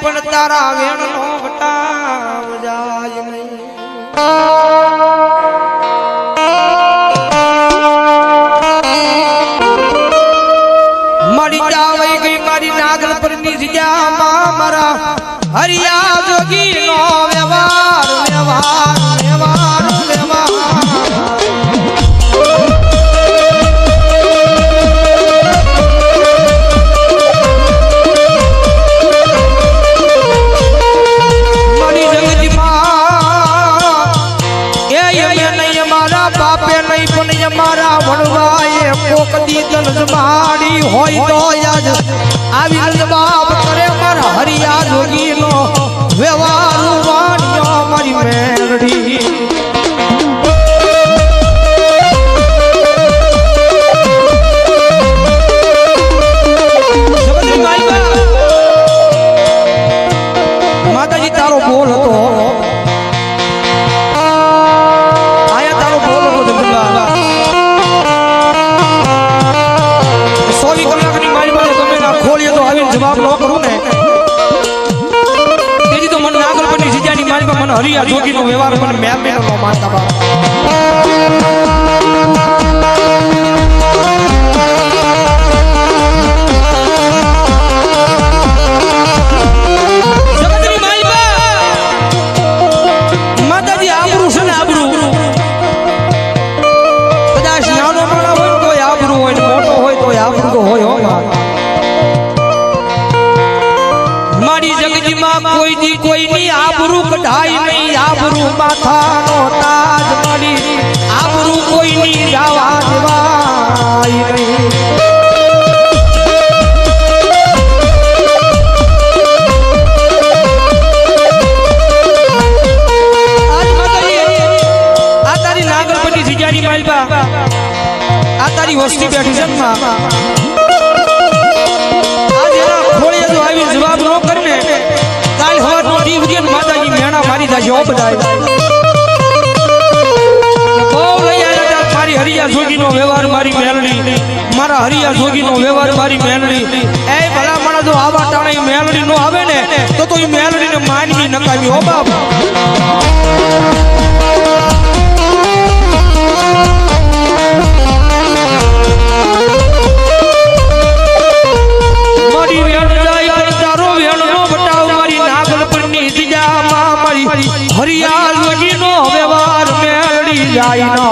પણ તારા વેણ નો વટાવ જાય નહીં. મળી જાવે ગઈ મારી નાગર પરની જગ્યામાં મારા હરિયા જોગી નો વ્યવહાર વ્યવહાર. Ávila. બધાય. મારી હરિયા જોગીનો વ્યવહાર મારી મેલડી. મારા હરિયા જોગીનો વ્યવહાર મારી મેલડી. એ ભલા માણસ આવા ટાણે મેલડી નો આવે ને, તો તો એ મેલડીને માનવી નકામી હો બાપ. હરિયા લોહીનો વ્યવહાર મેળડી જાય નો.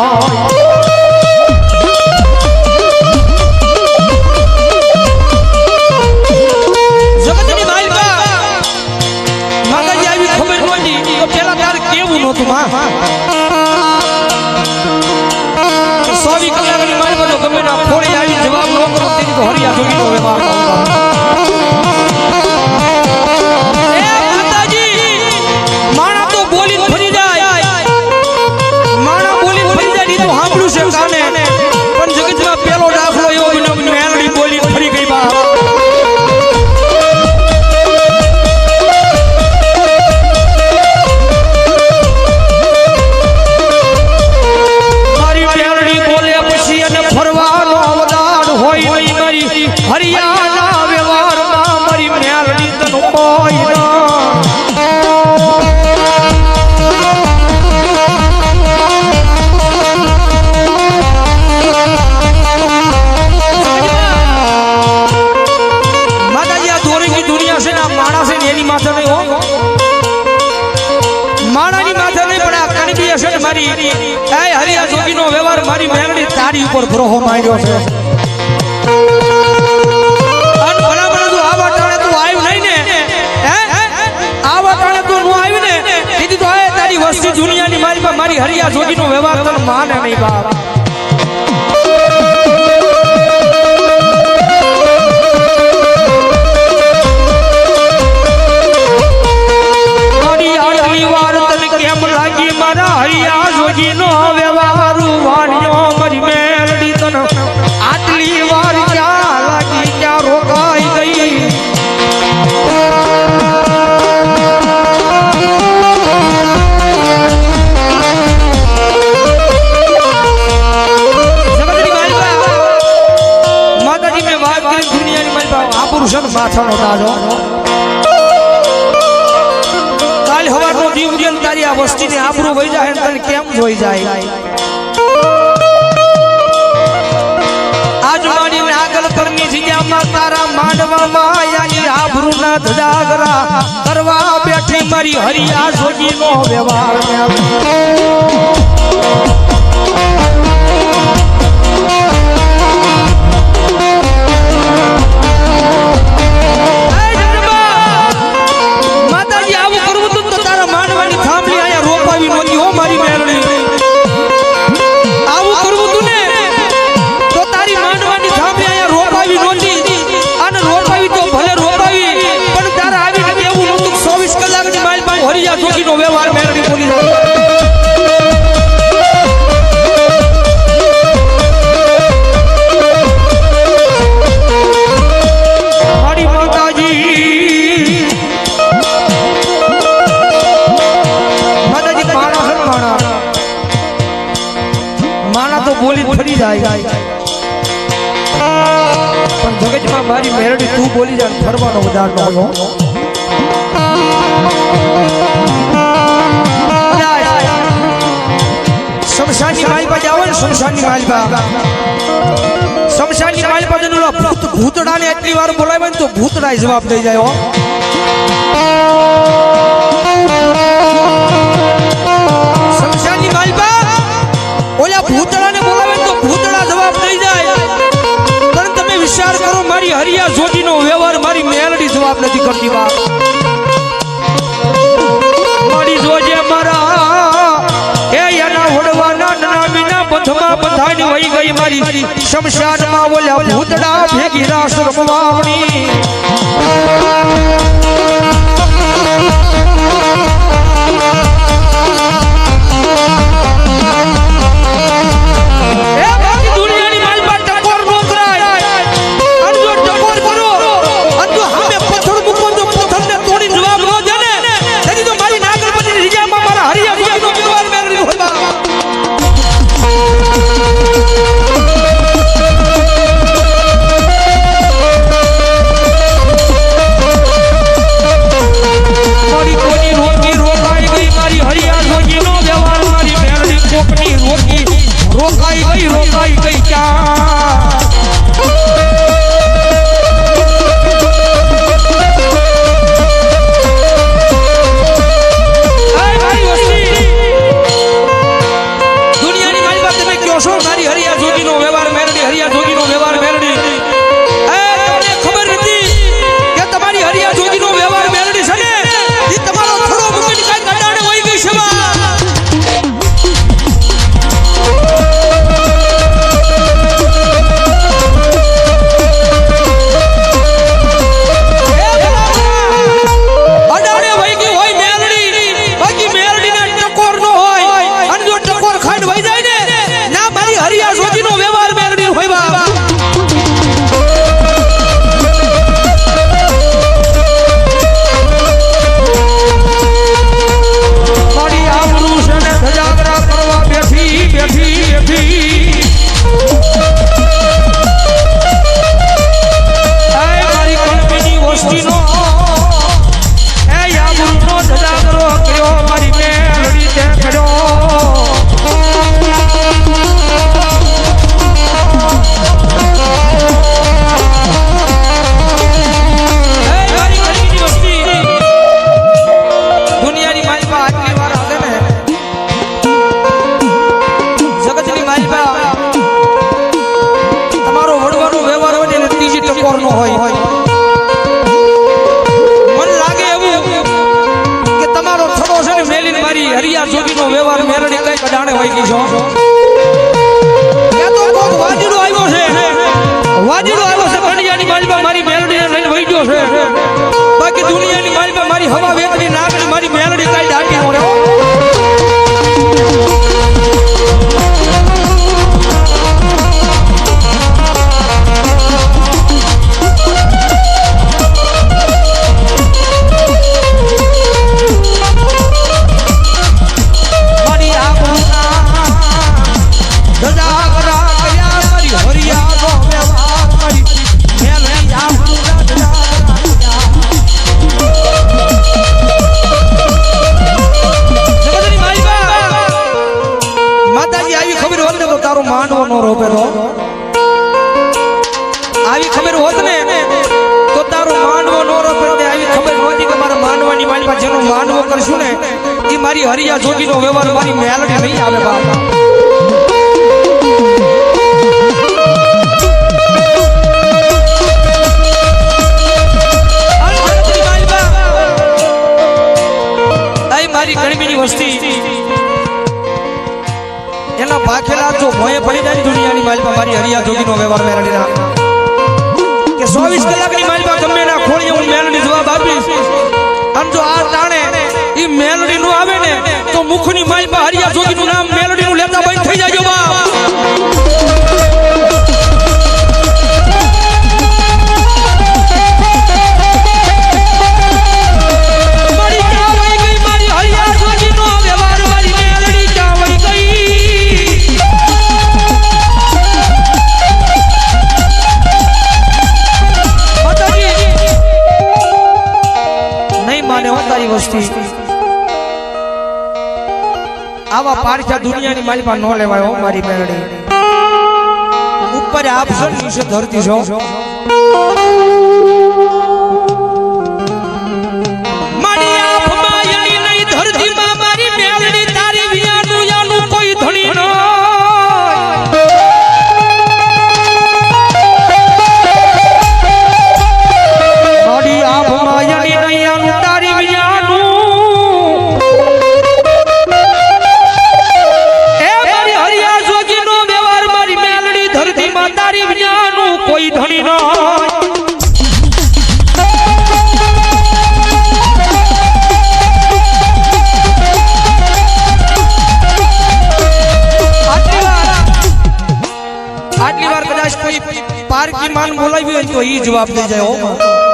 માંડ્યો છે. વસ્તી દુનિયાની મારી પાસે મારી હરિયા જોગીનો વ્યવહાર તને માને નહીં બાપ. પાછળનો તાજો. કાલ હવારનો જીવ જન તારી આ વસ્તીને આબરૂ વહી જાય તને કેમ જોઈ જાય? આજ મારી આગળ તરની જગ્યામાં તારા માંડવામાં આયાની આબરૂ ના ધજાગરા કરવા બેઠી મારી હરિયા જોગીનો વ્યવહાર. નોયો શમશાનની માલિકા જાવ ને, શમશાનની માલિકા શમશાનની માલિકા જન ભૂત ભૂતડાને એટલી વાર બોલાવે ને તો ભૂતડા જવાબ દઈ જાય શમશાનની માલિકા ઓલા ભૂતડા કરતી બા મારી જોજે મારા, એ એના ઉડવાના નાના વિના પથમાં પથાઈ વહી ગઈ મારી. શમશાનમાં ઓલા ભૂતડા ભેગી રાસ રમવાણી મારી હરિયા જોગીનો વ્યવહાર મારી મેલડી નહીં આવે બાપ. એના પાખેલા જો મોએ પડી જાય ને દુનિયાની માલમાં, મારી હરિયા જોગીનો વ્યવહાર મેલડીના. કે 24 કલાકની માલમાં ગમે ના ખોળીએ હું મેલડી જવાબ આપીશ અને જો આ તાણે ઈ મેલડી નું આવે ને, તો મુખની માલમાં હરિયા જોગીનું નામ મેલડી નું લેતા બંધ થઈ જાય બા મારી આવા પારખા દુનિયાની માલિકા ન લેવાય હો મારી મેરડી ઉપર આપશો ને ધરતી છો. પારકી માન બોલાવી હોય તો એ જવાબ દઈ જાય હો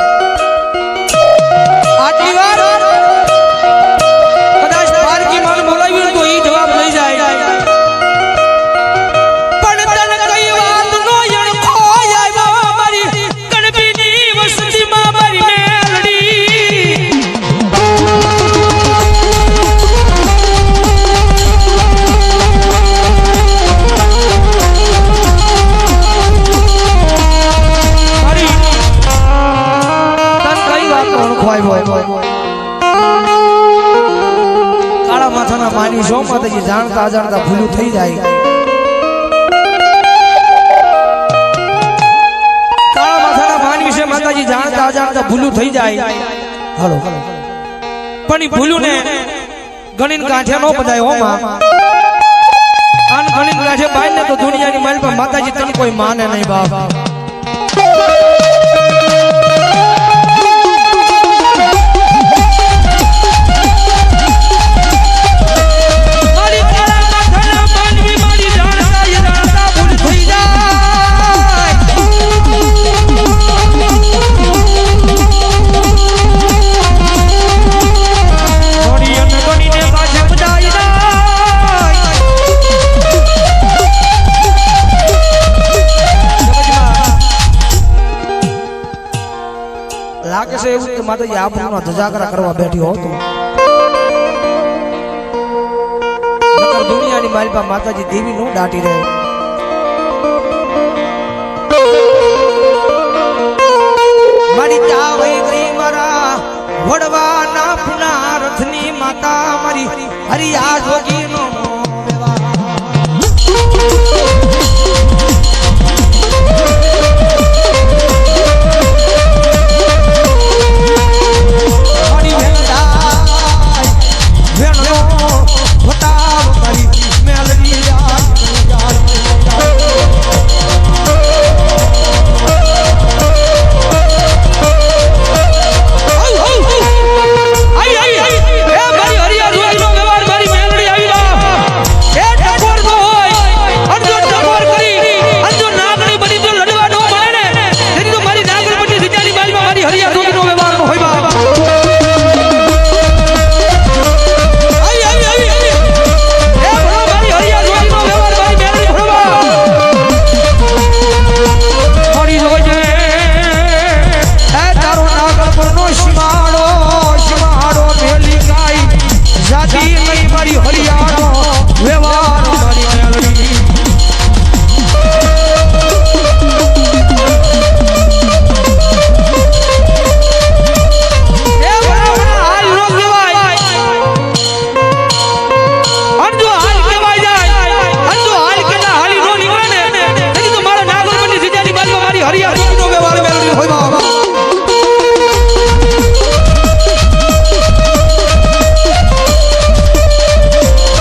છો માતાજી જાણતા અજાણતા ભૂલું થઈ જાય. કાળા માથાના માન વિશે માતાજી જાણતા અજાણતા ભૂલું થઈ જાય. હલો. પણ એ ભૂલું ને ગણીને કાંઠે નો બધાય હો માં. આન ગણીને કાંઠે બાય ને તો દુનિયાની માલ પણ માતાજી તને કોઈ માને નહીં બાપ. લાગે એવું કે માતાજી આપણને ધજાગરા કરવા બેઠી હતો દુનિયાની મારી માલપા માતાજી દેવી નું દાટી રહે. મારી ચા વહી ગઈ મારા વડવા પુના રથની માતા મારી હરિયા જોગીનો